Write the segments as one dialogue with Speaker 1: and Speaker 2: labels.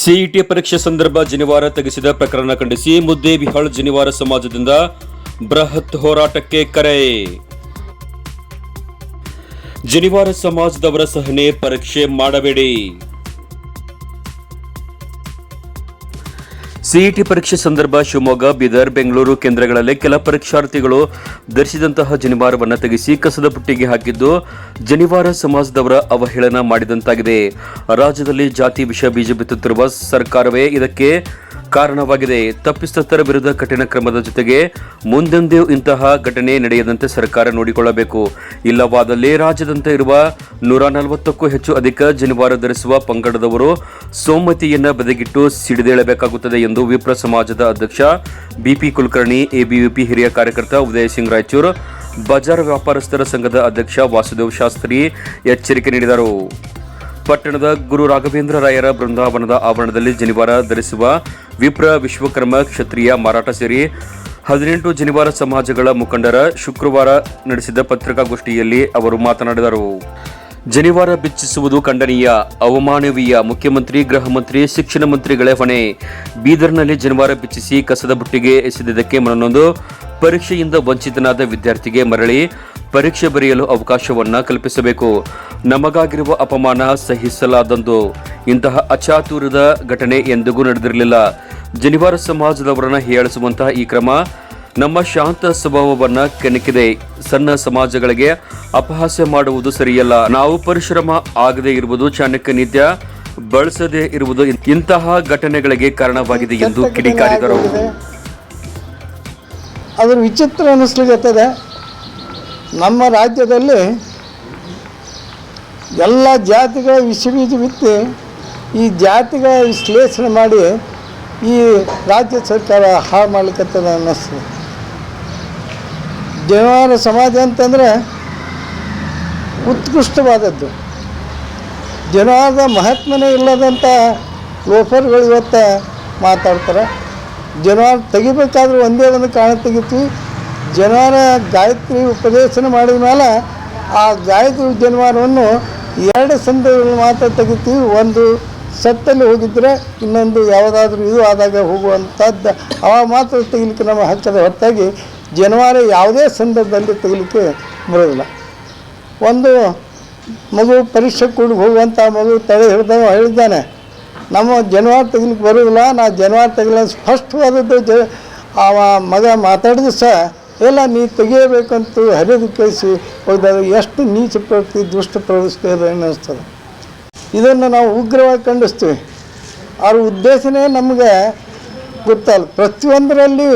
Speaker 1: CET ಪರೀಕ್ಷೆ ಸಂದರ್ಭ ಜನಿವಾರ ತೆಗೆಸಿದ ಪ್ರಕರಣ ಖಂಡಿಸಿ ಮುದ್ದೇಬಿಹಾಳ್ ಜನಿವಾರ ಸಮಾಜದಿಂದ ಬೃಹತ್ ಹೋರಾಟಕ್ಕೆ ಕರೆ. ಜನಿವಾರ ಸಮಾಜದವರ ಸಹನೆ ಪರೀಕ್ಷೆ ಮಾಡಬೇಡಿ. ಸಿಇಟಿ ಪರೀಕ್ಷೆ ಸಂದರ್ಭ ಶಿವಮೊಗ್ಗ, ಬೀದರ್, ಬೆಂಗಳೂರು ಕೇಂದ್ರಗಳಲ್ಲಿ ಕೆಲ ಪರೀಕ್ಷಾರ್ಥಿಗಳು ಧರಿಸಿದಂತಹ ಜನಿವಾರವನ್ನು ತೆಗೆಸಿ ಕಸದ ಬುಟ್ಟಿಗೆ ಹಾಕಿದ್ದು ಜನಿವಾರ ಸಮಾಜದವರ ಅವಹೇಳನ ಮಾಡಿದಂತಾಗಿದೆ. ರಾಜ್ಯದಲ್ಲಿ ಜಾತಿ ವಿಷ ಬೀಜ ಬಿತ್ತುತ್ತಿರುವ ಸರ್ಕಾರವೇ ಇದಕ್ಕೆ ಕಾರಣವಾಗಿದೆ. ತಪ್ಪಿತಸ್ಥರ ವಿರುದ್ಧ ಕಠಿಣ ಕ್ರಮದ ಜೊತೆಗೆ ಮುಂದೆಂದೂ ಇಂತಹ ಘಟನೆ ನಡೆಯದಂತೆ ಸರ್ಕಾರ ನೋಡಿಕೊಳ್ಳಬೇಕು. ಇಲ್ಲವಾದಲ್ಲಿ ರಾಜ್ಯದಂತೆ ಇರುವ ನೂರ ನಲವತ್ತಕ್ಕೂ ಹೆಚ್ಚು ಅಧಿಕ ಜನಿವಾರ ಧರಿಸುವ ಪಂಗಡದವರು ಸೋಮತಿಯನ್ನು ಬದಿಗಿಟ್ಟು ಸಿಡಿದೇಳಬೇಕಾಗುತ್ತದೆ ಎಂದು ವಿಪ್ರ ಸಮಾಜದ ಅಧ್ಯಕ್ಷ ಬಿಪಿ ಕುಲಕರ್ಣಿ, ಎಬಿವಿಪಿ ಹಿರಿಯ ಕಾರ್ಯಕರ್ತ ಉದಯ ಸಿಂಗ್ ರಾಯಚೂರ್, ಬಜಾರ್ ವ್ಯಾಪಾರಸ್ಥರ ಸಂಘದ ಅಧ್ಯಕ್ಷ ವಾಸುದೇವ್ ಶಾಸ್ತ್ರಿ ಎಚ್ಚರಿಕೆ ನೀಡಿದರು. ಪಟ್ಟಣದ ಗುರು ರಾಘವೇಂದ್ರ ರಾಯರ ಬೃಂದಾವನದ ಆವರಣದಲ್ಲಿ ಜನಿವಾರ ಧರಿಸುವ ವಿಪ್ರ ವಿಶ್ವಕರ್ಮ ಕ್ಷತ್ರಿಯ ಮಾರಾಟ ಸೇರಿ ಹದಿನೆಂಟು ಜನಿವಾರ ಸಮಾಜಗಳ ಮುಖಂಡರ ಶುಕ್ರವಾರ ನಡೆಸಿದ ಪತ್ರಿಕಾಗೋಷ್ಠಿಯಲ್ಲಿ ಅವರು ಮಾತನಾಡಿದರು. ಜನಿವಾರ ಬಿಚ್ಚಿಸುವುದು ಖಂಡನೀಯ. ಅವಮಾನವೀಯ. ಮುಖ್ಯಮಂತ್ರಿ, ಗೃಹ ಮಂತ್ರಿ, ಶಿಕ್ಷಣ ಮಂತ್ರಿಗಳೇ ಹೊಣೆ. ಬೀದರ್ನಲ್ಲಿ ಜನಿವಾರ ಬಿಚ್ಚಿಸಿ ಕಸದ ಬುಟ್ಟಿಗೆ ಎಸೆದಿದ್ದಕ್ಕೆ ಮನನೊಂದು ಪರೀಕ್ಷೆಯಿಂದ ವಂಚಿತನಾದ ವಿದ್ಯಾರ್ಥಿಗೆ ಮರಳಿ ಪರೀಕ್ಷೆ ಬರೆಯಲು ಅವಕಾಶವನ್ನ ಕಲ್ಪಿಸಬೇಕು. ನಮಗಾಗಿರುವ ಅಪಮಾನ ಸಹಿಸಲಾದಂದು. ಇಂತಹ ಅಚಾತುರದ ಘಟನೆ ಎಂದಿಗೂ ನಡೆದಿರಲಿಲ್ಲ. ಜನಿವಾರ ಸಮಾಜದವರನ್ನ ಹೀಯಾಳಿಸುವಂತಹ ಈ ಕ್ರಮ ನಮ್ಮ ಶಾಂತ ಸ್ವಭಾವವನ್ನ ಕೆಣಕಿದೆ. ಸಣ್ಣ ಸಮಾಜಗಳಿಗೆ ಅಪಹಾಸ್ಯ ಮಾಡುವುದು ಸರಿಯಲ್ಲ. ನಾವು ಪರಿಶ್ರಮ ಆಗದೆ ಇರುವುದು ಚಾಣಕ್ಯ ನಿತ್ಯ ಬಳಸದೇ ಇರುವುದು ಇಂತಹ ಘಟನೆಗಳಿಗೆ ಕಾರಣವಾಗಿದೆ ಎಂದು ಕಿಡಿಕಾರಿದರು.
Speaker 2: ಅದರ ವಿಚಿತ್ರ ಅನ್ನಿಸ್ಲಿಕ್ಕತ್ತದೆ ನಮ್ಮ ರಾಜ್ಯದಲ್ಲಿ ಎಲ್ಲ ಜಾತಿಗಳ ವಿಷ ಬೀಜ ಬಿತ್ತಿ ಈ ಜಾತಿಗಳ ವಿಶ್ಲೇಷಣೆ ಮಾಡಿ ಈ ರಾಜ್ಯ ಸರ್ಕಾರ ಹಾಳು ಮಾಡ್ಲಿಕ್ಕತ್ತದ ಅನ್ನಿಸ್ತದೆ ದೇವಾರ ಸಮಾಜ ಅಂತಂದರೆ ಉತ್ಕೃಷ್ಟವಾದದ್ದು. ಜನವಾರದ ಮಹಾತ್ಮನೇ ಇಲ್ಲದಂಥ ಲೋಫರ್ಗಳು ಇವತ್ತು ಮಾತಾಡ್ತಾರೆ. ಜನವಾರ ತೆಗಿಬೇಕಾದ್ರೂ ಒಂದೇ ಒಂದು ಕಾರಣ ತೆಗಿತೀವಿ. ಜನವಾರ ಗಾಯತ್ರಿ ಉಪದೇಶನ ಮಾಡಿದ ಮೇಲೆ ಆ ಗಾಯತ್ರಿ ಜನವಾರವನ್ನು ಎರಡು ಸಂದರ್ಭದಲ್ಲಿ ಮಾತ್ರ ತೆಗಿತೀವಿ ಒಂದು ಸತ್ತಲ್ಲಿ ಹೋಗಿದ್ರೆ ಇನ್ನೊಂದು ಯಾವುದಾದ್ರೂ ಇದು ಆದಾಗ ಹೋಗುವಂಥದ್ದು. ಅವಾಗ ಮಾತ್ರ ತೆಗಿಲಿಕ್ಕೆ ನಮ್ಮ ಹಚ್ಚದ ಹೊರತಾಗಿ ಜನವಾರ ಯಾವುದೇ ಸಂದರ್ಭದಲ್ಲಿ ತೆಗಿಲಿಕ್ಕೆ ಬರೋದಿಲ್ಲ. ಒಂದು ಮಗು ಪರೀಕ್ಷೆ ಕೂಡ ಹೋಗುವಂಥ ಮಗು ತಡೆ ಹಿಡ್ದವ ಹೇಳಿದ್ದಾನೆ, ನಮ್ಮ ಜನವಾರ ತೆಗಿಲಿಕ್ಕೆ ಬರೋದಿಲ್ಲ, ನಾ ಜನವಾರ ತೆಗಿಲ್ಲ ಸ್ಪಷ್ಟವಾದದ್ದು ಜ ಆ ಮಗ ಮಾತಾಡಿದ್ರು ಸಹ ಎಲ್ಲ ನೀ ತೆಗಿಯಬೇಕಂತ ಹರಿದು ಕಳಿಸಿ ಹೋದಾಗ ಎಷ್ಟು ನೀಚ ಪ್ರವೃತ್ತಿ, ದುಷ್ಟ ಪ್ರವೃತ್ತಿ ಅದು ಅನ್ನಿಸ್ತದೆ ಇದನ್ನು ನಾವು ಉಗ್ರವಾಗಿ ಖಂಡಿಸ್ತೀವಿ. ಅವ್ರ ಉದ್ದೇಶನೇ ನಮಗೆ ಗೊತ್ತಲ್ಲ. ಪ್ರತಿಯೊಂದರಲ್ಲಿ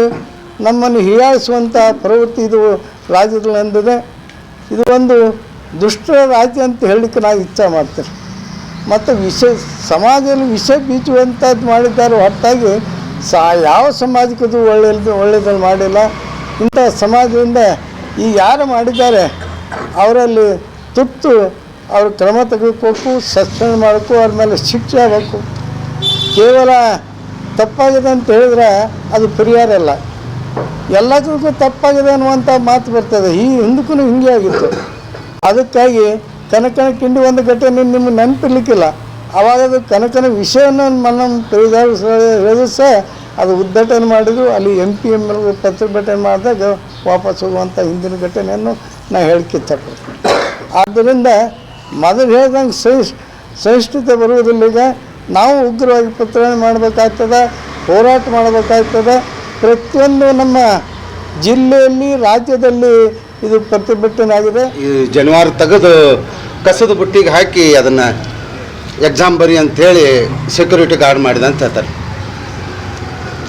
Speaker 2: ನಮ್ಮನ್ನು ಹೀಯಾಳಿಸುವಂಥ ಪ್ರವೃತ್ತಿ ಇದು ರಾಜ್ಯದಲ್ಲಿ ಅಂದಿದೆ ಇದು ಒಂದು ದುಷ್ಟ ರಾಜ್ಯ ಅಂತ ಹೇಳಲಿಕ್ಕೆ ನಾವು ಇಚ್ಛೆ ಮಾಡ್ತೇವೆ. ಮತ್ತು ವಿಷ ಸಮಾಜದಲ್ಲಿ ವಿಷ ಬೀಜುವಂಥದ್ದು ಮಾಡಿದ್ದಾರೆ ಹೊರತಾಗಿ ಸಾ ಯಾವ ಸಮಾಜಕ್ಕೆ ಒಳ್ಳೆಯದು ಒಳ್ಳೆಯದನ್ನು ಮಾಡಿಲ್ಲ. ಇಂಥ ಸಮಾಜದಿಂದ ಈ ಯಾರು ಮಾಡಿದ್ದಾರೆ, ಅವರಲ್ಲಿ ತುರ್ತು ಅವರು ಕ್ರಮ ತೆಗೆದುಕೋಬೇಕು ಸಸ್ಪೆಂಡ್ ಮಾಡಬೇಕು, ಅವ್ರ ಮೇಲೆ ಶಿಕ್ಷೆ ಆಗಬೇಕು. ಕೇವಲ ತಪ್ಪಾಗಿದೆ ಅಂತ ಹೇಳಿದ್ರೆ ಅದು ಪರಿಹಾರ ಅಲ್ಲ. ಎಲ್ಲದಕ್ಕೂ ತಪ್ಪಾಗಿದೆ ಅನ್ನುವಂಥ ಮಾತು ಬರ್ತದೆ. ಈ ಹಿಂದಕ್ಕೂ ಹಿಂಗೆ ಆಗಿತ್ತು. ಅದಕ್ಕಾಗಿ ಕನಕನ ಕಿಂಡಿ ಒಂದು ಘಟನೆ ನಿಮ್ಗೆ ನೆನಪಿರ್ಲಿಕ್ಕಿಲ್ಲ. ಆವಾಗ ಅದು ಕನಕನ ವಿಷಯವನ್ನು ನಮ್ಮ ತಿಳಿದ ಸಹ ಅದು ಉದ್ಘಾಟನೆ ಮಾಡಿದ್ರು, ಅಲ್ಲಿ ಎಂ ಪಿ ಎಂ ಎಲ್ ಪ್ರತಿಭಟನೆ ಮಾಡಿದಾಗ ವಾಪಸ್ ಹೋಗುವಂಥ ಹಿಂದಿನ ಘಟನೆಯನ್ನು ನಾನು ಹೇಳಿಕೆ ಇಷ್ಟಪಡ್ತೀನಿ ಆದ್ದರಿಂದ ಮೊದಲು ಹೇಳ್ದಂಗೆ ಸಹಿಷ್ ಸಹಿಷ್ಣುತೆ ಬರುವುದಿಲ್ಲ ಈಗ. ನಾವು ಉಗ್ರವಾಗಿ ಪ್ರತಿಭಟನೆ ಮಾಡಬೇಕಾಗ್ತದೆ, ಹೋರಾಟ ಮಾಡಬೇಕಾಗ್ತದೆ. ಪ್ರತಿಯೊಂದು ನಮ್ಮ ಜಿಲ್ಲೆಯಲ್ಲಿ, ರಾಜ್ಯದಲ್ಲಿ ಇದು ಪ್ರತಿಭಟನೆ ಆಗಿದೆ.
Speaker 3: ಈ ಜನವಾರ ತೆಗೆದು ಕಸದ ಬುಟ್ಟಿಗೆ ಹಾಕಿ ಅದನ್ನು ಎಕ್ಸಾಮ್ ಬರಿ ಅಂತೇಳಿ ಸೆಕ್ಯೂರಿಟಿ ಗಾರ್ಡ್ ಮಾಡಿದೆ ಅಂತ ಹೇಳ್ತಾರೆ.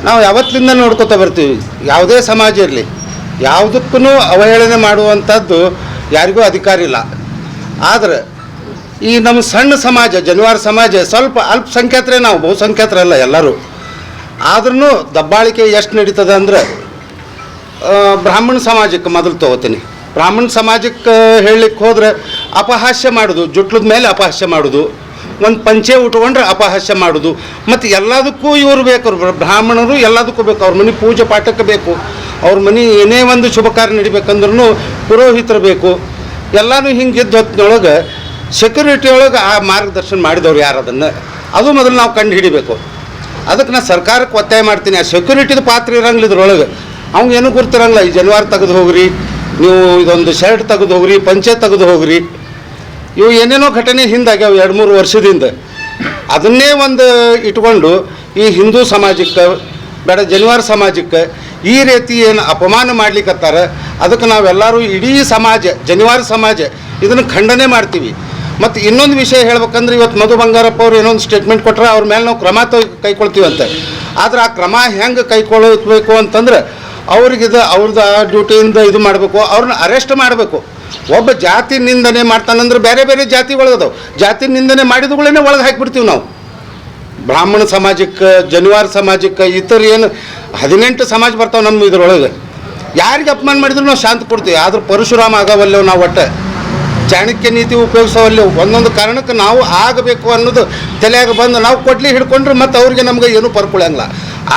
Speaker 3: ನಾವು ಯಾವತ್ತಿಂದ ನೋಡ್ಕೊತಾ ಬರ್ತೀವಿ. ಯಾವುದೇ ಸಮಾಜ ಇರಲಿ. ಯಾವುದಕ್ಕೂ ಅವಹೇಳನೆ ಮಾಡುವಂಥದ್ದು ಯಾರಿಗೂ ಅಧಿಕಾರ ಇಲ್ಲ. ಆದರೆ ಈ ನಮ್ಮ ಸಣ್ಣ ಸಮಾಜ, ಜನವಾರ ಸಮಾಜ ಸ್ವಲ್ಪ ಅಲ್ಪಸಂಖ್ಯಾತರೇ ನಾವು ಬಹುಸಂಖ್ಯಾತರಲ್ಲ ಎಲ್ಲರೂ. ಆದ್ರೂ ದಬ್ಬಾಳಿಕೆ ಎಷ್ಟು ನಡೀತದೆ ಅಂದ್ರೆ ಬ್ರಾಹ್ಮಣ ಸಮಾಜಕ್ಕೆ ಮೊದಲು ತಗೋತೀನಿ. ಬ್ರಾಹ್ಮಣ ಸಮಾಜಕ್ಕೆ ಹೇಳಲಿಕ್ಕೆ ಹೋದರೆ ಅಪಹಾಸ್ಯ ಮಾಡೋದು, ಜುಟ್ಲದ ಮೇಲೆ ಅಪಹಾಸ್ಯ ಮಾಡೋದು. ಒಂದು ಪಂಚೆ ಉಟ್ಕೊಂಡ್ರೆ ಅಪಹಾಸ್ಯ ಮಾಡೋದು. ಮತ್ತು ಎಲ್ಲದಕ್ಕೂ ಇವರು ಬೇಕು ಬ್ರಾಹ್ಮಣರು ಎಲ್ಲದಕ್ಕೂ ಬೇಕು. ಅವ್ರ ಮನೆ ಪೂಜೆ ಪಾಠಕ್ಕೆ ಬೇಕು. ಅವ್ರ ಮನೆ ಏನೇ ಒಂದು ಶುಭ ಕಾರ್ಯ ನಡಿಬೇಕಂದ್ರೂ ಪುರೋಹಿತರು ಬೇಕು. ಎಲ್ಲನೂ ಹಿಂಗೆ ಇದ್ದ ಹೊತ್ತಿನೊಳಗೆ ಸೆಕ್ಯೂರಿಟಿ ಒಳಗೆ ಆ ಮಾರ್ಗದರ್ಶನ ಮಾಡಿದವ್ರು ಯಾರು ಅದನ್ನು? ಅದು ಮೊದಲು ನಾವು ಕಂಡು ಹಿಡಿಬೇಕು. ಅದಕ್ಕೆ ನಾನು ಸರ್ಕಾರಕ್ಕೆ ಒತ್ತಾಯ ಮಾಡ್ತೀನಿ. ಆ ಸೆಕ್ಯೂರಿಟಿದು ಪಾತ್ರ ಇರಂಗಿಲ್ಲ ಇದ್ರೊಳಗೆ. ಅವ್ನು ಏನೂ ಗುರ್ತಿರಂಗಿಲ್ಲ. ಈ ಜನವಾರ ತೆಗೆದು ಹೋಗ್ರಿ, ನೀವು ಇದೊಂದು ಶರ್ಟ್ ತೆಗೆದು ಹೋಗ್ರಿ, ಪಂಚೆ ತೆಗೆದು ಹೋಗ್ರಿ. ಇವು ಏನೇನೋ ಘಟನೆ ಹಿಂದಾಗ್ಯಾವ ಎರಡು ಮೂರು ವರ್ಷದಿಂದ. ಅದನ್ನೇ ಒಂದು ಇಟ್ಕೊಂಡು ಈ ಹಿಂದೂ ಸಮಾಜಕ್ಕೆ, ಬೇಡ ಜನಿವಾರ ಸಮಾಜಕ್ಕೆ ಈ ರೀತಿ ಏನು ಅಪಮಾನ ಮಾಡ್ಲಿಕ್ಕತ್ತಾರ ಅದಕ್ಕೆ ನಾವೆಲ್ಲರೂ ಇಡೀ ಸಮಾಜ, ಜನಿವಾರ ಸಮಾಜ ಇದನ್ನು ಖಂಡನೆ ಮಾಡ್ತೀವಿ. ಮತ್ತು ಇನ್ನೊಂದು ವಿಷಯ ಹೇಳ್ಬೇಕಂದ್ರೆ ಇವತ್ತು ಮಧು ಬಂಗಾರಪ್ಪ ಅವ್ರು ಏನೊಂದು ಸ್ಟೇಟ್ಮೆಂಟ್ ಕೊಟ್ಟರೆ ಅವ್ರ ಮೇಲೆ ನಾವು ಕ್ರಮ ತೊ, ಕೈಕೊಳ್ತೀವಂತೆ. ಆದ್ರೆ ಆ ಕ್ರಮ ಹೆಂಗೆ ಕೈಗೊಳ್ಳಬೇಕು ಅಂತಂದ್ರೆ ಅವ್ರಿಗೆ ಇದು ಅವ್ರದ್ದು ಆ ಡ್ಯೂಟಿಯಿಂದ ಇದು ಮಾಡಬೇಕು ಅವ್ರನ್ನ ಅರೆಸ್ಟ್ ಮಾಡಬೇಕು. ಒಬ್ಬ ಜಾತಿ ನಿಂದನೆ ಮಾಡ್ತಾನಂದ್ರೆ ಬೇರೆ ಬೇರೆ ಜಾತಿ ಒಳಗದವು. ಜಾತಿ ನಿಂದನೆ ಮಾಡಿದಗಳನ್ನೇ ಒಳಗೆ ಹಾಕಿಬಿಡ್ತೀವಿ ನಾವು. ಬ್ರಾಹ್ಮಣ ಸಮಾಜಕ್ಕೆ, ಜನಿವಾರ ಸಮಾಜಕ್ಕೆ, ಇತರ ಏನು ಹದಿನೆಂಟು ಸಮಾಜ ಬರ್ತಾವೆ ನಮ್ಮ ಇದ್ರೊಳಗೆ. ಯಾರಿಗೆ ಅಪಮಾನ ಮಾಡಿದ್ರು ನಾವು ಶಾಂತಿ ಕೊಡ್ತೀವಿ. ಆದ್ರೆ ಪರಶುರಾಮ ಆಗವಲ್ಲೇವು ನಾವು ಒಟ್ಟು. ಚಾಣಕ್ಯ ನೀತಿ ಉಪಯೋಗಿಸೋವಲ್ಲಿ ಒಂದೊಂದು ಕಾರಣಕ್ಕೆ ನಾವು ಆಗಬೇಕು ಅನ್ನೋದು ತಲೆಯಾಗ ಬಂದು ನಾವು ಕೊಡ್ಲಿ ಹಿಡ್ಕೊಂಡ್ರೆ ಮತ್ತು ಅವ್ರಿಗೆ ನಮ್ಗೆ ಏನೂ ಪರ್ಕೊಳಂಗಿಲ್ಲ.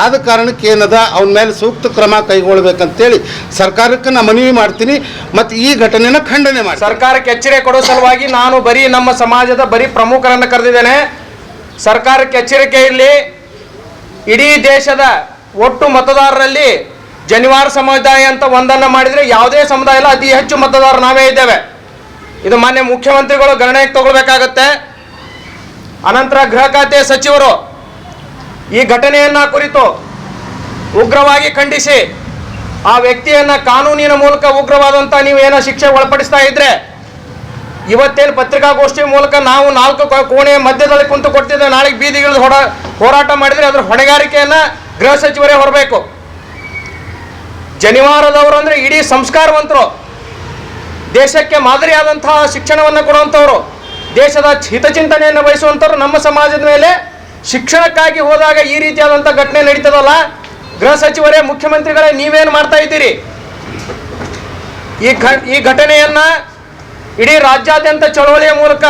Speaker 3: ಆದ ಕಾರಣಕ್ಕೆ ಏನದ? ಅವನ ಮೇಲೆ ಸೂಕ್ತ ಕ್ರಮ ಕೈಗೊಳ್ಬೇಕಂತೇಳಿ ಸರ್ಕಾರಕ್ಕೆ ನಾನು ಮನವಿ ಮಾಡ್ತೀನಿ. ಮತ್ತು ಈ ಘಟನೆನ ಖಂಡನೆ ಮಾಡಿ
Speaker 4: ಸರ್ಕಾರಕ್ಕೆ ಎಚ್ಚರಿಕೆ ಕೊಡೋ ಸಲುವಾಗಿ ನಾನು ಬರೀ ನಮ್ಮ ಸಮಾಜದ ಬರೀ ಪ್ರಮುಖರನ್ನು ಕರೆದಿದ್ದೇನೆ. ಸರ್ಕಾರಕ್ಕೆ ಎಚ್ಚರಿಕೆ ಇರಲಿ. ಇಡೀ ದೇಶದ ಒಟ್ಟು ಮತದಾರರಲ್ಲಿ ಜನಿವಾರ ಸಮುದಾಯ ಅಂತ ಒಂದನ್ನು ಮಾಡಿದರೆ ಯಾವುದೇ ಸಮುದಾಯ ಇಲ್ಲ, ಅತಿ ಹೆಚ್ಚು ಮತದಾರರು ನಾವೇ ಇದ್ದೇವೆ. ಇದು ಮಾನ್ಯ ಮುಖ್ಯಮಂತ್ರಿಗಳು ಗಣನೆಗೆ ತಗೊಳ್ಬೇಕಾಗತ್ತೆ. ಅನಂತರ ಗೃಹ ಖಾತೆ ಸಚಿವರು ಈ ಘಟನೆಯನ್ನ ಕುರಿತು ಉಗ್ರವಾಗಿ ಖಂಡಿಸಿ ಆ ವ್ಯಕ್ತಿಯನ್ನ ಕಾನೂನಿನ ಮೂಲಕ ಉಗ್ರವಾದಂತ ನೀವು ಏನ ಶಿಕ್ಷೆ ಒಳಪಡಿಸ್ತಾ ಇದ್ರೆ ಇವತ್ತೇನು ಪತ್ರಿಕಾಗೋಷ್ಠಿ ಮೂಲಕ ನಾವು ನಾಲ್ಕು ಕೋಣೆ ಕೋಣೆಯ ಮಧ್ಯದಲ್ಲಿ ಕುಂತು ಕೊಡ್ತಿದ್ದೆ ನಾಳೆಗೆ ಬೀದಿಗಿಳಿದು ಹೊಡ ಹೋರಾಟ ಮಾಡಿದ್ರೆ ಅದ್ರ ಹೊಣೆಗಾರಿಕೆಯನ್ನ ಗೃಹ ಸಚಿವರೇ ಹೊರಬೇಕು. ಜನಿವಾರದವರು ಅಂದ್ರೆ ಇಡೀ ಸಂಸ್ಕಾರವಂತರು. ದೇಶಕ್ಕೆ ಮಾದರಿಯಾದಂತಹ ಶಿಕ್ಷಣವನ್ನು ಕೊಡುವಂಥವ್ರು ದೇಶದ ಹಿತಚಿಂತನೆಯನ್ನು ಬಯಸುವಂಥವ್ರು ನಮ್ಮ ಸಮಾಜದ ಮೇಲೆ ಶಿಕ್ಷಣಕ್ಕಾಗಿ ಹೋದಾಗ ಈ ರೀತಿಯಾದಂಥ ಘಟನೆ ನಡೀತದಲ್ಲ? ಗೃಹ ಸಚಿವರೇ, ಮುಖ್ಯಮಂತ್ರಿಗಳೇ, ನೀವೇನು ಮಾಡ್ತಾ ಇದ್ದೀರಿ? ಈ ಘ, ಈ ಘಟನೆಯನ್ನ ಇಡೀ ರಾಜ್ಯಾದ್ಯಂತ ಚಳವಳಿಯ ಮೂಲಕ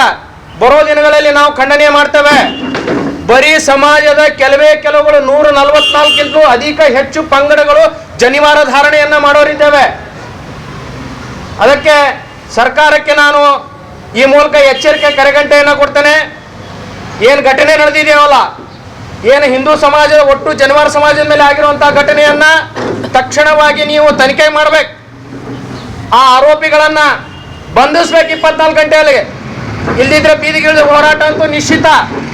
Speaker 4: ಬರೋ ದಿನಗಳಲ್ಲಿ ನಾವು ಖಂಡನೆ ಮಾಡ್ತೇವೆ. ಬರೀ ಸಮಾಜದ ಕೆಲವೇ ಕೆಲವುಗಳು ನೂರ ನಲವತ್ನಾಲ್ಕಿಂತಲೂ ಅಧಿಕ ಹೆಚ್ಚು ಪಂಗಡಗಳು ಜನಿವಾರ ಧಾರಣೆಯನ್ನ ಮಾಡೋರಿದ್ದೇವೆ. ಅದಕ್ಕೆ ಸರ್ಕಾರಕ್ಕೆ ನಾನು ಈ ಮೂಲಕ ಎಚ್ಚರಿಕೆ, ಕರೆಗಂಟೆಯನ್ನು ಕೊಡ್ತೇನೆ. ಏನು ಘಟನೆ ನಡೆದಿದೆಯವಲ್ಲ ಏನು ಹಿಂದೂ ಸಮಾಜದ ಒಟ್ಟು ಜನವಾರ ಸಮಾಜದ ಮೇಲೆ ಆಗಿರುವಂತಹ ಘಟನೆಯನ್ನ ತಕ್ಷಣವಾಗಿ ನೀವು ತನಿಖೆ ಮಾಡಬೇಕು. ಆ ಆರೋಪಿಗಳನ್ನ ಬಂಧಿಸ್ಬೇಕು ಇಪ್ಪತ್ನಾಲ್ಕು ಗಂಟೆಯಲ್ಲಿ ಇಲ್ದಿದ್ರೆ ಬೀದಿಗಿಳಿದ ಹೋರಾಟ ಅಂತೂ ನಿಶ್ಚಿತ.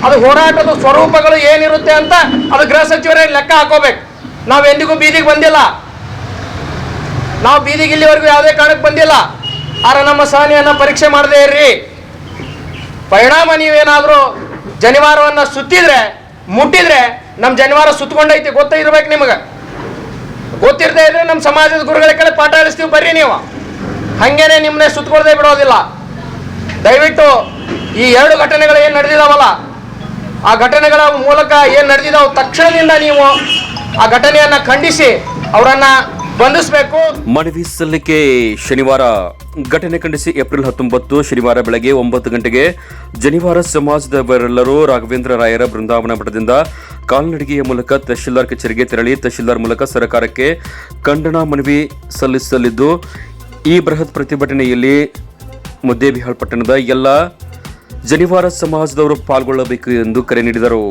Speaker 4: ಅದು ಹೋರಾಟದ ಸ್ವರೂಪಗಳು ಏನಿರುತ್ತೆ ಅಂತ ಅದು ಗೃಹ ಸಚಿವರೇ ಲೆಕ್ಕ ಹಾಕೋಬೇಕು. ನಾವು ಎಂದಿಗೂ ಬೀದಿಗೆ ಬಂದಿಲ್ಲ. ನಾವು ಬೀದಿಗೆ ಇಲ್ಲಿವರೆಗೂ ಯಾವುದೇ ಕಾರಣಕ್ಕೆ ಬಂದಿಲ್ಲ. ಆದ್ರೆ ನಮ್ಮ ಸಹನೆಯನ್ನ ಪರೀಕ್ಷೆ ಮಾಡದೇ ಇರ್ರಿ. ಪರಿಣಾಮ ನೀವೇನಾದರೂ ಜನಿವಾರವನ್ನು ಸುತ್ತಿದ್ರೆ, ಮುಟ್ಟಿದ್ರೆ ನಮ್ಮ ಜನಿವಾರ ಸುತ್ತಕೊಂಡೈತಿ ಗೊತ್ತೇ ಇರ್ಬೇಕು ನಿಮಗೆ? ಗೊತ್ತಿರದೇ ಇದ್ರೆ ನಮ್ಮ ಸಮಾಜದ ಗುರುಗಳ ಕಡೆ ಪಾಠ ಕಲಿಸ್ತೀವಿ ಬರ್ರಿ ನೀವು. ಹಂಗೇನೆ ನಿಮ್ಮನ್ನೇ ಸುತ್ತಕೊಳ್ದೇ ಬಿಡೋದಿಲ್ಲ. ದಯವಿಟ್ಟು ಈ ಎರಡು ಘಟನೆಗಳು ಏನು ನಡೆದಿದಾವಲ್ಲ, ಆ ಘಟನೆಗಳ ಮೂಲಕ ಏನು ನಡೆದಿದಾವ ತಕ್ಷಣದಿಂದ ನೀವು ಆ ಘಟನೆಯನ್ನ ಖಂಡಿಸಿ, ಅವರನ್ನ ಬಂಧಿಸಬೇಕು.
Speaker 1: ಮನವಿ ಸಲ್ಲಿಕೆ ಶನಿವಾರ. ಘಟನೆ ಖಂಡಿಸಿ ಏಪ್ರಿಲ್ ಹತ್ತೊಂಬತ್ತು, ಶನಿವಾರ ಬೆಳಗ್ಗೆ ಒಂಬತ್ತು ಗಂಟೆಗೆ ಜನಿವಾರ ಸಮಾಜದವರೆಲ್ಲರೂ ರಾಘವೇಂದ್ರ ರಾಯರ ಬೃಂದಾವನ ಮಠದಿಂದ ಕಾಲ್ನಡಿಗೆಯ ಮೂಲಕ ತಹಶೀಲ್ದಾರ್ ಕಚೇರಿಗೆ ತೆರಳಿ ತಹಶೀಲ್ದಾರ್ ಮೂಲಕ ಸರ್ಕಾರಕ್ಕೆ ಖಂಡನಾ ಮನವಿ ಸಲ್ಲಿಸಲಿದ್ದು, ಈ ಬೃಹತ್ ಪ್ರತಿಭಟನೆಯಲ್ಲಿ ಮುದ್ದೇಬಿಹಾಳ್ ಪಟ್ಟಣದ ಎಲ್ಲ ಜನಿವಾರ ಸಮಾಜದವರು ಪಾಲ್ಗೊಳ್ಳಬೇಕು ಎಂದು ಕರೆ ನೀಡಿದರು.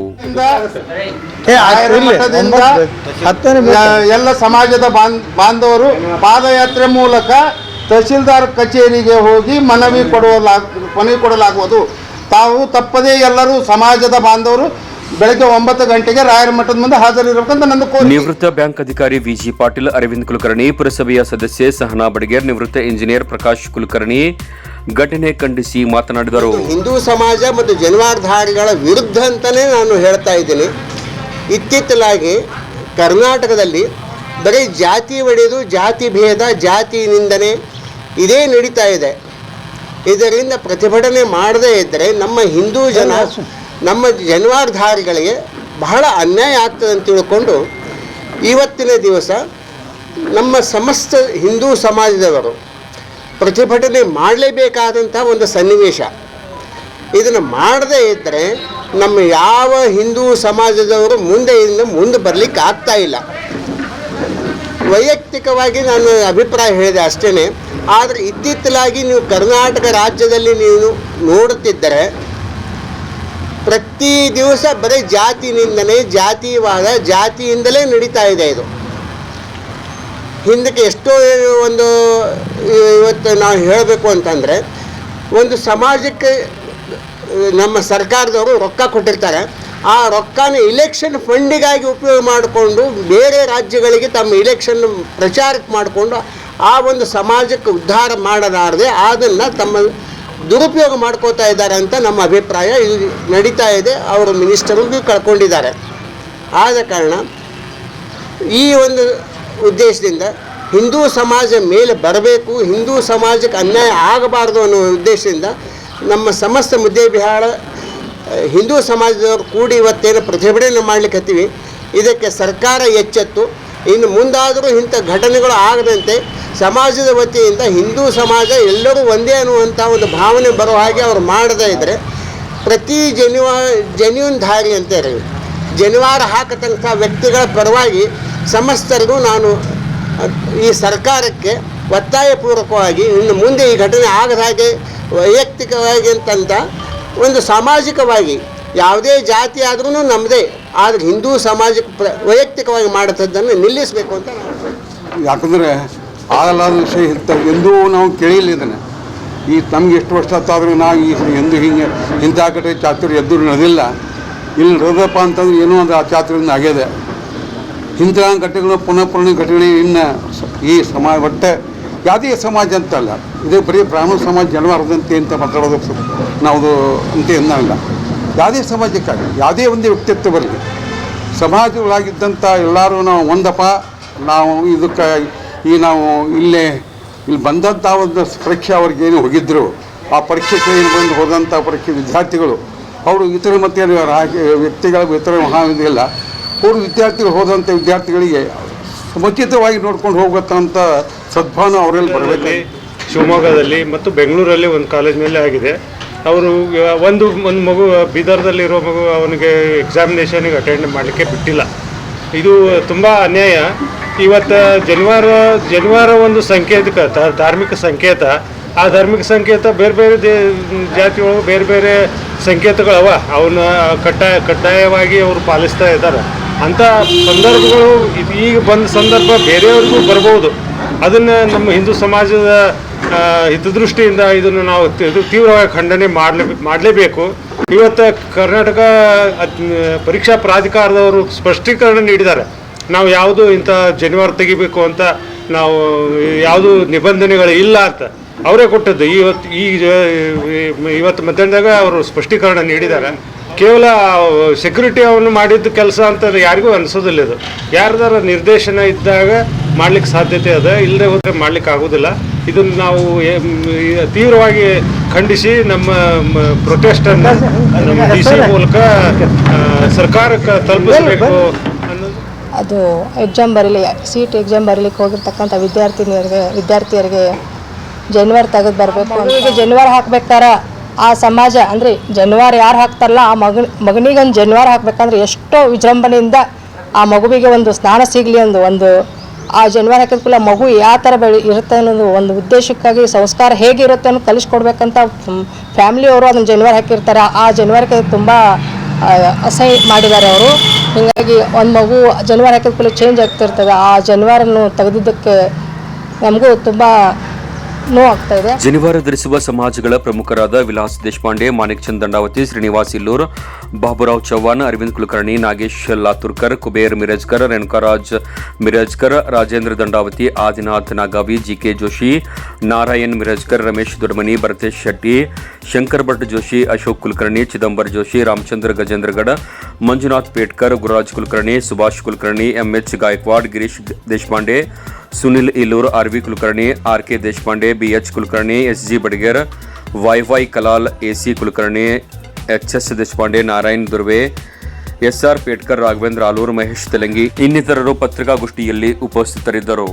Speaker 3: ಎಲ್ಲ ಸಮಾಜದ ಬಾಂಧ್ ಬಾಂಧವರು ಪಾದಯಾತ್ರೆ ಮೂಲಕ ತಹಶೀಲ್ದಾರ್ ಕಚೇರಿಗೆ ಹೋಗಿ ಮನವಿ ಕೊಡುವಲಾಗ ಮನವಿ ಕೊಡಲಾಗುವುದು. ತಾವು ತಪ್ಪದೇ ಎಲ್ಲರೂ ಸಮಾಜದ ಬಾಂಧವರು ಬೆಳಗ್ಗೆ ಒಂಬತ್ತು ಗಂಟೆಗೆ ರಾಯರ ಮಠದ ಮುಂದೆ ಹಾಜರಿರಬೇಕಂತ ನನ್ನ ಕೋರಿ
Speaker 1: ನಿವೃತ್ತ ಬ್ಯಾಂಕ್ ಅಧಿಕಾರಿ ವಿಜಿ ಪಾಟೀಲ್ ಅರವಿಂದ್ ಕುಲಕರ್ಣಿ ಪುರಸಭೆಯ ಸದಸ್ಯೆ ಸಹನಾ ಬಡಗೇರ್ ನಿವೃತ್ತ ಇಂಜಿನಿಯರ್ ಪ್ರಕಾಶ್ ಕುಲಕರ್ಣಿ ಘಟನೆ ಖಂಡಿಸಿ ಮಾತನಾಡಿದರು.
Speaker 5: ಹಿಂದೂ ಸಮಾಜ ಮತ್ತು ಜನವಾರ್ಧಾರಿಗಳ ವಿರುದ್ಧ ಅಂತಲೇ ನಾನು ಹೇಳ್ತಾ ಇದ್ದೀನಿ. ಇತ್ತಿತ್ತಲಾಗಿ ಕರ್ನಾಟಕದಲ್ಲಿ ಬರೀ ಜಾತಿ ಒಡೆದು ಜಾತಿ ಭೇದ ಜಾತಿ ನಿಂದನೆ ಇದೇ ನಡೀತಾ ಇದೆ. ಇದರಿಂದ ಪ್ರತಿಭಟನೆ ಮಾಡದೇ ಇದ್ದರೆ ನಮ್ಮ ಹಿಂದೂ ಜನ, ನಮ್ಮ ಜನವಾರ್ಧಾರಿಗಳಿಗೆ ಬಹಳ ಅನ್ಯಾಯ ಆಗ್ತದೆ ಅಂತ ತಿಳ್ಕೊಂಡು ಇವತ್ತಿನ ದಿವಸ ನಮ್ಮ ಸಮಸ್ತ ಹಿಂದೂ ಸಮಾಜದವರು ಪ್ರತಿಭಟನೆ ಮಾಡಲೇಬೇಕಾದಂಥ ಒಂದು ಸನ್ನಿವೇಶ. ಇದನ್ನು ಮಾಡದೇ ಇದ್ದರೆ ನಮ್ಮ ಯಾವ ಹಿಂದೂ ಸಮಾಜದವರು ಮುಂದೆ ಮುಂದೆ ಬರಲಿಕ್ಕೆ ಆಗ್ತಾ ಇಲ್ಲ. ವೈಯಕ್ತಿಕವಾಗಿ ನಾನು ಅಭಿಪ್ರಾಯ ಹೇಳಿದೆ ಅಷ್ಟೇ ಆದರೆ ಇತ್ತಿತ್ತಲಾಗಿ ನೀವು ಕರ್ನಾಟಕ ರಾಜ್ಯದಲ್ಲಿ ನೀವು ನೋಡುತ್ತಿದ್ದರೆ ಪ್ರತಿ ದಿವಸ ಬರೀ ಜಾತಿ ನಿಂದನೆ ಜಾತಿವಾದ ಜಾತಿಯಿಂದಲೇ ನಡೀತಾ ಇದೆ ಇದು. ಹಿಂದಕ್ಕೆ ಎಷ್ಟೋ ಒಂದು ಇವತ್ತು ನಾವು ಹೇಳಬೇಕು ಅಂತಂದರೆ, ಒಂದು ಸಮಾಜಕ್ಕೆ, ನಮ್ಮ ಸರ್ಕಾರದವರು ರೊಕ್ಕ ಕೊಟ್ಟಿರ್ತಾರೆ. ಆ ರೊಕ್ಕನ ಇಲೆಕ್ಷನ್ ಫಂಡಿಗಾಗಿ ಉಪಯೋಗ ಮಾಡಿಕೊಂಡು ಬೇರೆ ರಾಜ್ಯಗಳಿಗೆ ತಮ್ಮ ಇಲೆಕ್ಷನ್ ಪ್ರಚಾರಕ್ಕೆ ಮಾಡಿಕೊಂಡು ಆ ಒಂದು ಸಮಾಜಕ್ಕೆ ಉದ್ಧಾರ ಮಾಡಲಾರದೆ ಅದನ್ನು ತಮ್ಮ ದುರುಪಯೋಗ ಮಾಡ್ಕೋತಾ ಇದ್ದಾರೆ ಅಂತ ನಮ್ಮ ಅಭಿಪ್ರಾಯ ಇದು ನಡೀತಾ ಇದೆ. ಅವರು ಮಿನಿಸ್ಟರ್ಗೂ ಕಳ್ಕೊಂಡಿದ್ದಾರೆ. ಆದ ಕಾರಣ ಈ ಒಂದು ಉದ್ದೇಶದಿಂದ ಹಿಂದೂ ಸಮಾಜ ಮೇಲೆ ಬರಬೇಕು, ಹಿಂದೂ ಸಮಾಜಕ್ಕೆ ಅನ್ಯಾಯ ಆಗಬಾರ್ದು ಅನ್ನೋ ಉದ್ದೇಶದಿಂದ ನಮ್ಮ ಸಮಸ್ತ ಮುದ್ದೆ ಬಿಹಾರ ಹಿಂದೂ ಸಮಾಜದವರು ಕೂಡಿ ಇವತ್ತೇನು ಪ್ರತಿಭಟನೆ ಮಾಡ್ಲಿಕ್ಕೆ ಹತ್ತೀವಿ ಇದಕ್ಕೆ ಸರ್ಕಾರ ಎಚ್ಚೆತ್ತು. ಇನ್ನು ಮುಂದಾದರೂ ಇಂಥ ಘಟನೆಗಳು ಆಗದಂತೆ ಸಮಾಜದ ವತಿಯಿಂದ ಹಿಂದೂ ಸಮಾಜ ಎಲ್ಲರೂ ಒಂದೇ ಅನ್ನುವಂಥ ಒಂದು ಭಾವನೆ ಬರೋ ಹಾಗೆ ಅವರು ಮಾಡದೇ ಇದ್ದರೆ ಪ್ರತಿ ಜನಿವಾ ಧಾರಿ ದಾರಿ ಇರಲಿ ಜನಿವಾರ ಹಾಕತಕ್ಕಂಥ ವ್ಯಕ್ತಿಗಳ ಪರವಾಗಿ ಸಮಸ್ತರಿಗೂ ನಾನು ಈ ಸರ್ಕಾರಕ್ಕೆ ಒತ್ತಾಯಪೂರ್ವಕವಾಗಿ ಇನ್ನು ಮುಂದೆ ಈ ಘಟನೆ ಆಗದ ಹಾಗೆ ವೈಯಕ್ತಿಕವಾಗಿ ಅಂತಂತ ಒಂದು ಸಾಮಾಜಿಕವಾಗಿ, ಯಾವುದೇ ಜಾತಿ ಆದ್ರೂ ನಮ್ಮದೇ ಆದರೆ ಹಿಂದೂ ಸಮಾಜಕ್ಕೆ ಪ್ರ, ವೈಯಕ್ತಿಕವಾಗಿ ಮಾಡುತ್ತದ್ದನ್ನು ನಿಲ್ಲಿಸಬೇಕು ಅಂತ
Speaker 6: ಯಾಕಂದರೆ ಆಗಲಾದ ವಿಷಯ ಇಂಥ, ಎಂದೂ ನಾವು ಕೇಳಿಲ್ಲ ಇದನ್ನು. ಈ ನಮ್ಗೆ ಎಷ್ಟು ವರ್ಷ ಆದರೂ ನಾವು ಈ ಎಂದು ಹಿಂಗೆ ಇಂಥ ಕಡೆ ಚಾತುರ್ಯ ಎದ್ದು ನಡೆದಿಲ್ಲ. ಇಲ್ಲಿ ನಡೆದಪ್ಪ ಅಂತಂದ್ರೆ ಏನೋ ಒಂದು ಆ ಚಾತುರ್ಯದಿಂದ ಆಗ್ಯದ ಇಂಥ ಘಟನೆಗಳು ಪುನಃ ಪುನಃ ಘಟನೆ ಇನ್ನು ಈ ಸಮಾಜ ಒಟ್ಟೆ ಯಾವುದೇ ಸಮಾಜ ಅಂತಲ್ಲ ಇದು ಬರೀ ಬ್ರಾಹ್ಮಣ ಸಮಾಜ ಜನವಾರದಂತೆ ಅಂತ ಮಾತಾಡೋದು ನಾವು ಅಂತ ಅನ್ನಲ್ಲ ಯಾವುದೇ ಸಮಾಜಕ್ಕಾಗಲಿ, ಯಾವುದೇ ಒಂದು ವ್ಯಕ್ತಿತ್ವ ಬರಲಿ ಸಮಾಜಗಳಾಗಿದ್ದಂಥ ಎಲ್ಲರೂ ನಾವು ಒಂದಪ್ಪ, ನಾವು ಇದಕ್ಕೆ ಈ ನಾವು ಇಲ್ಲೇ, ಇಲ್ಲಿ ಬಂದಂಥ ಒಂದು ಪರೀಕ್ಷೆ ಅವ್ರಿಗೆ ಏನು ಹೋಗಿದ್ದರು ಆ ಪರೀಕ್ಷೆ ಬಂದು ಹೋದಂಥ ಪರೀಕ್ಷೆ ವಿದ್ಯಾರ್ಥಿಗಳು, ಅವರು ಇತರ ಮತ್ತೆ ವ್ಯಕ್ತಿಗಳ, ಇತರ ಮಹಾವಿದ್ಯಾಲಯ ಅವರು ವಿದ್ಯಾರ್ಥಿಗಳು ಹೋದಂಥ ವಿದ್ಯಾರ್ಥಿಗಳಿಗೆ ಸಮುಚಿತವಾಗಿ ನೋಡ್ಕೊಂಡು ಹೋಗ್ಬೇಕಂತ ಸದ್ಭಾವನ ಅವರಲ್ಲಿ ಬರಬೇಕು
Speaker 7: ಶಿವಮೊಗ್ಗದಲ್ಲಿ ಮತ್ತು ಬೆಂಗಳೂರಲ್ಲಿ ಒಂದು ಕಾಲೇಜಿನಲ್ಲಿ ಆಗಿದೆ. ಅವರು ಒಂದು ಒಂದು ಮಗು ಬೀದರ್ದಲ್ಲಿರೋ ಮಗು ಅವನಿಗೆ ಎಕ್ಸಾಮಿನೇಷನಿಗೆ ಅಟೆಂಡ್ ಮಾಡಲಿಕ್ಕೆ ಬಿಟ್ಟಿಲ್ಲ. ಇದು ತುಂಬ ಅನ್ಯಾಯ. ಇವತ್ತು ಜನಿವಾರ ಜನಿವಾರ ಒಂದು ಸಂಕೇತ ಧಾರ್ಮಿಕ ಸಂಕೇತ. ಆ ಧಾರ್ಮಿಕ ಸಂಕೇತ ಬೇರೆ ಬೇರೆ ದೇ ಜಾತಿ ಒಳಗೆ ಬೇರೆ ಬೇರೆ ಸಂಕೇತಗಳವ. ಅವನ್ನ ಕಡ್ಡಾಯ, ಕಡ್ಡಾಯವಾಗಿ ಅವರು ಪಾಲಿಸ್ತಾ ಇದ್ದಾರೆ. ಅಂಥ ಸಂದರ್ಭಗಳು ಈಗ ಬಂದ ಸಂದರ್ಭ ಬೇರೆಯವ್ರಿಗೂ ಬರ್ಬೋದು. ಅದನ್ನು ನಮ್ಮ ಹಿಂದೂ ಸಮಾಜದ ಹಿತದೃಷ್ಟಿಯಿಂದ ಇದನ್ನು ನಾವು ತೀವ್ರವಾಗಿ ಖಂಡನೆ ಮಾಡಲೇ, ಮಾಡಲೇಬೇಕು. ಇವತ್ತು ಕರ್ನಾಟಕ ಪರೀಕ್ಷಾ ಪ್ರಾಧಿಕಾರದವರು ಸ್ಪಷ್ಟೀಕರಣ ನೀಡಿದ್ದಾರೆ. ನಾವು ಯಾವುದು ಇಂಥ ಜನಿವಾರ ತೆಗಿಬೇಕು ಅಂತ ನಾವು ಯಾವುದು ನಿಬಂಧನೆಗಳು ಇಲ್ಲ ಅಂತ ಅವರೇ ಕೊಟ್ಟದ್ದು. ಇವತ್ತು ಈ, ಇವತ್ತು ಮಧ್ಯಾಹ್ನದಾಗ ಅವರು ಸ್ಪಷ್ಟೀಕರಣ ನೀಡಿದ್ದಾರೆ. ಕೇವಲ ಸೆಕ್ಯೂರಿಟಿ ಅವನು ಮಾಡಿದ್ದು ಕೆಲಸ ಅಂತ ಯಾರಿಗೂ ಅನಿಸೋದಿಲ್ಲ ಇದು. ಯಾರ್ದಾರ ನಿರ್ದೇಶನ ಇದ್ದಾಗ ಮಾಡ್ಲಿಕ್ಕೆ ಸಾಧ್ಯತೆ ಅದ ಇಲ್ಲದೆ ಹೋದರೆ ಮಾಡ್ಲಿಕ್ಕೆ ಆಗೋದಿಲ್ಲ. ಇದನ್ನು ನಾವು ತೀವ್ರವಾಗಿ ಖಂಡಿಸಿ ನಮ್ಮ ಪ್ರೊಟೆಸ್ಟನ್ನು ನಮ್ಮ ಡಿ ಸಿ ಮೂಲಕ ಸರ್ಕಾರಕ್ಕೆ ತಲುಪಿಸಬೇಕು
Speaker 8: ಅದು ಎಕ್ಸಾಮ್ ಬರೀಲಿ ಸೀಟ್ ಎಕ್ಸಾಮ್ ಬರಲಿಕ್ಕೆ ಹೋಗಿರ್ತಕ್ಕಂಥ ವಿದ್ಯಾರ್ಥಿನಿಯರಿಗೆ ವಿದ್ಯಾರ್ಥಿಯರಿಗೆ ಜನವರಿ ತೆಗೆದು ಬರಬೇಕು ಜನವರಿ ಜನಿವಾರ ಹಾಕ್ಬೇಕಾರ ಆ ಸಮಾಜ ಅಂದರೆ ಜನ್ವಾರ ಯಾರು ಹಾಕ್ತಾರಲ್ಲ, ಆ ಮಗ ಮಗನಿಗೊಂದು ಜನ್ವಾರ ಹಾಕ್ಬೇಕಂದ್ರೆ ಎಷ್ಟೋ ವಿಜೃಂಭಣೆಯಿಂದ ಆ ಮಗುವಿಗೆ ಒಂದು ಸ್ನಾನ ಸಿಗಲಿ ಒಂದು ಒಂದು, ಆ ಜನ್ವಾರ ಹಾಕಿದ ಕೂಡಲೇ ಮಗು ಯಾವ ಥರ ಬೆಳಿ, ಇರುತ್ತೆ ಅನ್ನೋದು ಒಂದು ಉದ್ದೇಶಕ್ಕಾಗಿ ಸಂಸ್ಕಾರ ಹೇಗಿರುತ್ತೆ ಅನ್ನೋದು ಕಲಿಸ್ಕೊಡ್ಬೇಕಂತ ಫ್ಯಾಮಿಲಿಯವರು ಅದನ್ನು ಜನ್ವಾರ ಹಾಕಿರ್ತಾರೆ. ಆ ಜನ್ವಾರಕ್ಕೆ ತುಂಬ ಅಸಹ್ಯ ಮಾಡಿದ್ದಾರೆ ಅವರು. ಹೀಗಾಗಿ ಒಂದು ಮಗು ಜನ್ವಾರ ಹಾಕಿದ ಕೂಡಲೇ ಚೇಂಜ್ ಆಗ್ತಿರ್ತದೆ. ಆ ಜನವಾರನ್ನು ತೆಗೆದಿದ್ದಕ್ಕೆ ನಮಗೂ ತುಂಬ
Speaker 1: ಜನಿವಾರ ಧರಿಸುವ ಸಮಾಜಗಳ ಪ್ರಮುಖರಾದ Vilas Deshpande, Manik Chand Dandavati Srinivas Illur, Baburao Chauhan Aravind Kulkarni, Nagesh Laturkar, Kuber Mirajkar, Renukaraj Mirajkar, Rajendra Dandavati, Adinath Nagavi, G K Joshi, Narayan Mirajkar, Ramesh Dodmani, Bharatesh Shetty, Shankar Bhat Joshi, Ashok Kulkarni, Chidambar Joshi, Ramachandra Gajendragad Manjunath Petkar, Gururaj Kulkarni, Subhash Kulkarni, M H Gaikwad, Girish Deshpande, Sunil Illur, R V Kulkarni, R K Deshpande, B H Kulkarni, S G Badiger, Y Y Kalal, A C Kulkarni, H S Deshpande, Narayan Durve, S R Petkar, Raghavendra Alur, Mahesh Telangi ಇನ್ನಿತರರು ಪತ್ರಿಕಾಗೋಷ್ಠಿಯಲ್ಲಿ ಉಪಸ್ಥಿತರಿದ್ದರು.